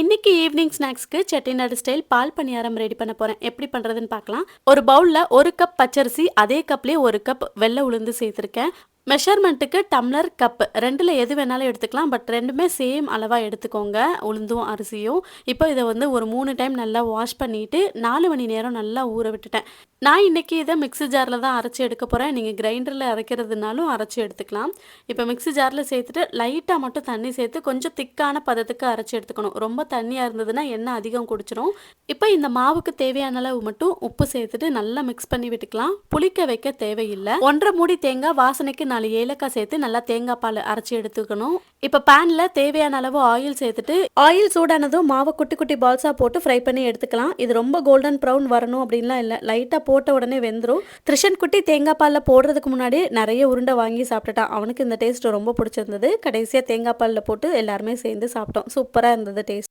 இன்னைக்கு evening ஸ்நாக்ஸ்க்கு Chettinad style பால் பணியாரம் ready பண்ண போறேன். எப்படி பண்றதுன்னு பார்க்கலாம். ஒரு பவுல்ல ஒரு கப் பச்சரிசி அதே கப்லயே ஒரு கப் வெள்ளை உளுந்து சேர்த்துருக்கேன். மெஷர்மெண்ட்டுக்கு டம்ளர் கப் ரெண்டில் எது வேணாலும் எடுத்துக்கலாம். பட் ரெண்டுமே சேம் அளவாக எடுத்துக்கோங்க. உளுந்தும் அரிசியும். இப்போ இதை வந்து ஒரு மூணு டைம் நல்லா வாஷ் பண்ணிவிட்டு நாலு மணி நேரம் நல்லா ஊற விட்டுட்டேன். நான் இன்றைக்கி இதை மிக்ஸி ஜாரில் தான் அரைச்சி எடுக்க போகிறேன் நீங்கள் கிரைண்டரில் அரைக்கிறதுனாலும் அரைச்சி எடுத்துக்கலாம். இப்போ மிக்ஸி ஜாரில் சேர்த்துட்டு லைட்டாக மட்டும் தண்ணி சேர்த்து கொஞ்சம் திக்கான பதத்துக்கு அரைச்சி எடுத்துக்கணும். ரொம்ப தண்ணியாக இருந்ததுன்னா எண்ணெய் அதிகம் குடிச்சிரும். இப்போ இந்த மாவுக்கு தேவையான அளவு மட்டும் உப்பு சேர்த்துட்டு நல்லா மிக்ஸ் பண்ணி விட்டுக்கலாம். புளிக்க வைக்க தேவையில்லை. ஒன்றரை மூடி தேங்காய் வாசனைக்கு நாலு ஏலக்காய் சேர்த்து நல்லா தேங்காய் பால் அரைச்சி எடுத்துக்கணும். இப்போ பேனில் தேவையான அளவு ஆயில் சேர்த்துட்டு ஆயில் சூடானதும் மாவை குட்டி குட்டி பால்ஸாக போட்டு ஃப்ரை பண்ணி எடுத்துக்கலாம். இது ரொம்ப கோல்டன் ப்ரௌன் வரணும் அப்படின்லாம் இல்லை. லைட்டாக போட்ட உடனே வெந்துடும் த்ரிஷன் குட்டி தேங்காய் பாலில் போடுறதுக்கு முன்னாடி நிறைய உருண்டை வாங்கி சாப்பிட்டுட்டான். அவனுக்கு இந்த டேஸ்ட் ரொம்ப பிடிச்சிருந்தது. கடைசியாக தேங்காய் பாலில் போட்டு எல்லாருமே சேர்ந்து சாப்பிட்டோம். சூப்பராக இருந்தது டேஸ்ட்